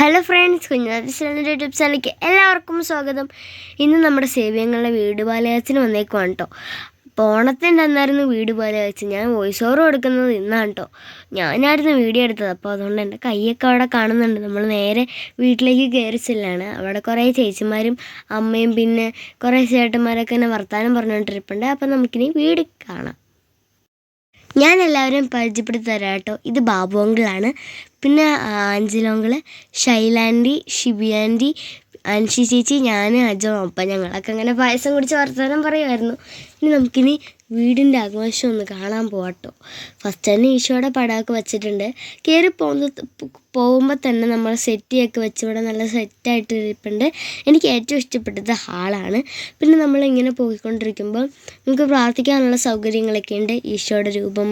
Hello friends കുഞ്ഞാതിശാലിന്റെ YouTube ചാനലിലേക്ക് എല്ലാവർക്കും സ്വാഗതം. ഇന്ന് നമ്മുടെ സേവ്യങ്ങളുടെ വീട് പാലയത്തിന് വന്നേക്കുവാണ് കേട്ടോ ഓണത്തിന്റെ അന്നായിരുന്നു വീട് പാലയച്ച്. ഞാൻ വോയിസ് ഓവർ കൊടുക്കുന്നത് ഇന്നാണ് കേട്ടോ ഞാനായിരുന്നു വീഡിയോ എടുത്തത്. അപ്പോൾ അതുകൊണ്ട് എന്റെ കൈയൊക്കെ അവിടെ കാണുന്നുണ്ട്. നമ്മൾ നേരെ വീട്ടിലേക്ക് കയറി ചെല്ലാണ്. അവിടെ കുറേ ചേച്ചിമാരും അമ്മയും പിന്നെ കുറേ ചേട്ടന്മാരൊക്കെ എന്നെ വർത്തമാനം പറഞ്ഞുകൊണ്ടിരിപ്പുണ്ട്. അപ്പോൾ നമുക്കിനി വീട് കാണാം. ഞാൻ എല്ലാവരും പരിചയപ്പെടുത്തി തരാം കേട്ടോ ഇത് ബാബു അങ്കിളാണ്. പിന്നെ അഞ്ചിലോങ്കിൾ ഷൈലാന്റി ഷിബി ആന്റി അൻഷി ചേച്ചി ഞാൻ അജോ അപ്പം ഞങ്ങളൊക്കെ അങ്ങനെ പായസം കുടിച്ച് വർത്തമാനം പറയുമായിരുന്നു ഇനി നമുക്കിനി വീടിന്റെ ആഘോഷം ഒന്ന് കാണാൻ പോവാട്ടോ. ഫസ്റ്റ് തന്നെ ഈശോയുടെ പടമൊക്കെ വെച്ചിട്ടുണ്ട്. കയറി പോകുന്ന പോകുമ്പോൾ തന്നെ നമ്മൾ സെറ്റിയൊക്കെ വെച്ച് ഇവിടെ നല്ല സെറ്റായിട്ട് ഇരിപ്പുണ്ട്. എനിക്ക് ഏറ്റവും ഇഷ്ടപ്പെട്ടത് ഹാളാണ്. പിന്നെ നമ്മളിങ്ങനെ പോയിക്കൊണ്ടിരിക്കുമ്പോൾ നമുക്ക് പ്രാർത്ഥിക്കാനുള്ള സൗകര്യങ്ങളൊക്കെ ഉണ്ട്. ഈശോയുടെ രൂപം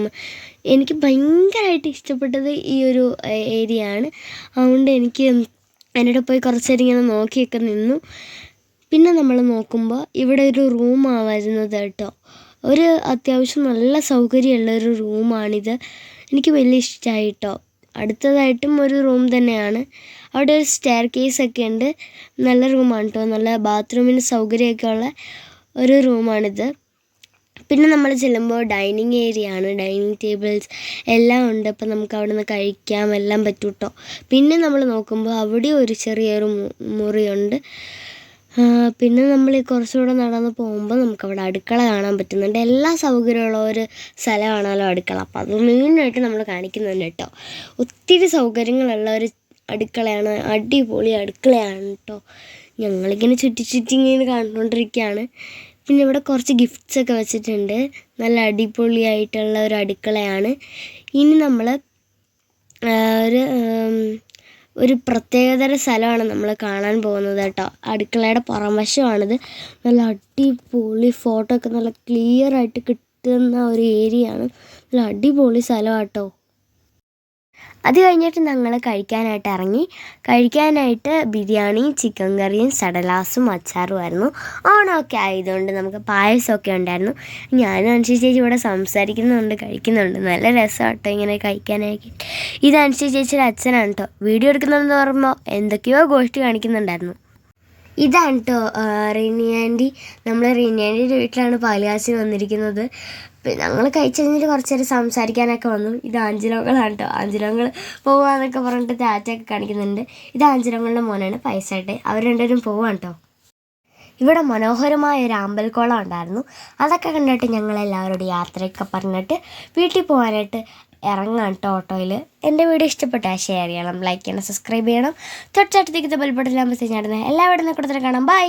എനിക്ക് ഭയങ്കരമായിട്ട് ഇഷ്ടപ്പെട്ടത് ഈ ഒരു ഏരിയ ആണ്. അതുകൊണ്ട് എനിക്ക് എന്നോട് പോയി കുറച്ച് നേരം ഇങ്ങനെ നോക്കിയൊക്കെ നിന്നു. പിന്നെ നമ്മൾ നോക്കുമ്പോൾ ഇവിടെ ഒരു റൂമാണ് വരുന്നത് കേട്ടോ. ഒരു അത്യാവശ്യം നല്ല സൗകര്യമുള്ള ഒരു റൂമാണിത്. എനിക്ക് വലിയ ഇഷ്ടമായി കേട്ടോ അടുത്തതായിട്ടും ഒരു റൂം തന്നെയാണ്. അവിടെ ഒരു സ്റ്റെയർ ഒക്കെ ഉണ്ട്. നല്ല റൂമാണ് കേട്ടോ നല്ല ബാത്റൂമിന് സൗകര്യമൊക്കെ ഉള്ള ഒരു റൂമാണിത്. പിന്നെ നമ്മൾ ചെല്ലുമ്പോൾ ഡൈനിങ് ഏരിയ ആണ്. ഡൈനിങ് ടേബിൾസ് എല്ലാം ഉണ്ട്. അപ്പം നമുക്ക് അവിടെ നിന്ന് കഴിക്കാം. എല്ലാം പറ്റും കേട്ടോ പിന്നെ നമ്മൾ നോക്കുമ്പോൾ അവിടെ ഒരു ചെറിയൊരു മുറിയുണ്ട്. പിന്നെ നമ്മൾ ഈ കുറച്ചുകൂടെ നടന്ന് പോകുമ്പോൾ നമുക്കവിടെ അടുക്കള കാണാൻ പറ്റുന്നുണ്ട്. എല്ലാ സൗകര്യമുള്ള ഒരു സ്ഥലമാണല്ലോ അടുക്കള. അപ്പോൾ അത് മെയിനായിട്ട് നമ്മൾ കാണിക്കുന്നുണ്ട് കേട്ടോ ഒത്തിരി സൗകര്യങ്ങളുള്ള ഒരു അടുക്കളയാണ്. അടിപൊളി അടുക്കളയാണ് കേട്ടോ ഞങ്ങളിങ്ങനെ ചുറ്റി ചുറ്റി ഇങ്ങനെ കണ്ടുകൊണ്ടിരിക്കുകയാണ് പിന്നെ ഇവിടെ കുറച്ച് ഗിഫ്റ്റ്സ് ഒക്കെ വെച്ചിട്ടുണ്ട്. നല്ല അടിപൊളിയായിട്ടുള്ള ഒരു അടുക്കളയാണ്. ഇനി നമ്മൾ ഒരു ഒരു പ്രത്യേകതര സ്ഥലമാണ് നമ്മൾ കാണാൻ പോകുന്നത് കേട്ടോ. അടുക്കളയുടെ പുറംവശമാണിത്. നല്ല അടിപൊളി ഫോട്ടോ ഒക്കെ നല്ല ക്ലിയർ ആയിട്ട് കിട്ടുന്ന ഒരു ഏരിയ ആണ്. നല്ല അടിപൊളി സ്ഥലമാണ് കേട്ടോ. അത് കഴിഞ്ഞിട്ട് ഞങ്ങൾ കഴിക്കാനായിട്ട് ഇറങ്ങി. കഴിക്കാനായിട്ട് ബിരിയാണി ചിക്കൻ കറിയും സടലാസും അച്ചാറും ആയിരുന്നു. ഓണമൊക്കെ ആയതുകൊണ്ട് നമുക്ക് പായസമൊക്കെ ഉണ്ടായിരുന്നു. ഞാനും അനുശ്രീ ചേച്ചി ഇവിടെ സംസാരിക്കുന്നുണ്ട് കഴിക്കുന്നുണ്ട്. നല്ല രസം കേട്ടോ ഇങ്ങനെ കഴിക്കാനായിട്ട്. ഇത് അനുശ്രീ ചേച്ചിയുടെ അച്ഛനാണ് കേട്ടോ. വീഡിയോ എടുക്കുന്നതെന്ന് പറയുമ്പോൾ എന്തൊക്കെയോ ഗോഷ്ടി കാണിക്കുന്നുണ്ടായിരുന്നു. ഇതാണ് കേട്ടോ റിനി ആന്റി നമ്മൾ റിനി ആന്റിയുടെ വീട്ടിലാണ് പാലുകാശി വന്നിരിക്കുന്നത്. ഞങ്ങൾ കഴിച്ചു കഴിഞ്ഞിട്ട് കുറച്ച് നേരം സംസാരിക്കാനൊക്കെ വന്നു. ഇത് ആഞ്ചിലോകളാണ് കേട്ടോ ആഞ്ചിലോകൾ പോവാന്നൊക്കെ പറഞ്ഞിട്ട് താറ്റൊക്കെ കാണിക്കുന്നുണ്ട്. ഇത് ആഞ്ചിലോകളുടെ മോനാണ് പൈസയായിട്ട് അവർ രണ്ടുപേരും പോവാണ് കേട്ടോ ഇവിടെ മനോഹരമായ ഒരു അമ്പൽക്കുളം ഉണ്ടായിരുന്നു. അതൊക്കെ കണ്ടിട്ട് ഞങ്ങൾ യാത്രയൊക്കെ പറഞ്ഞിട്ട് വീട്ടിൽ പോകാനായിട്ട് ഇറങ്ങാം കേട്ടോ ഓട്ടോയിൽ എന്റെ വീഡിയോ ഇഷ്ടപ്പെട്ടാൽ ഷെയർ ചെയ്യണം ലൈക്ക് ചെയ്യണം സബ്സ്ക്രൈബ് ചെയ്യണം. തൊട്ടടുത്തേക്ക് ബെൽബട്ടൻ മെസ്സേജ് ആടുന്നത് എല്ലാവരും കൂടെ കാണാം. ബൈ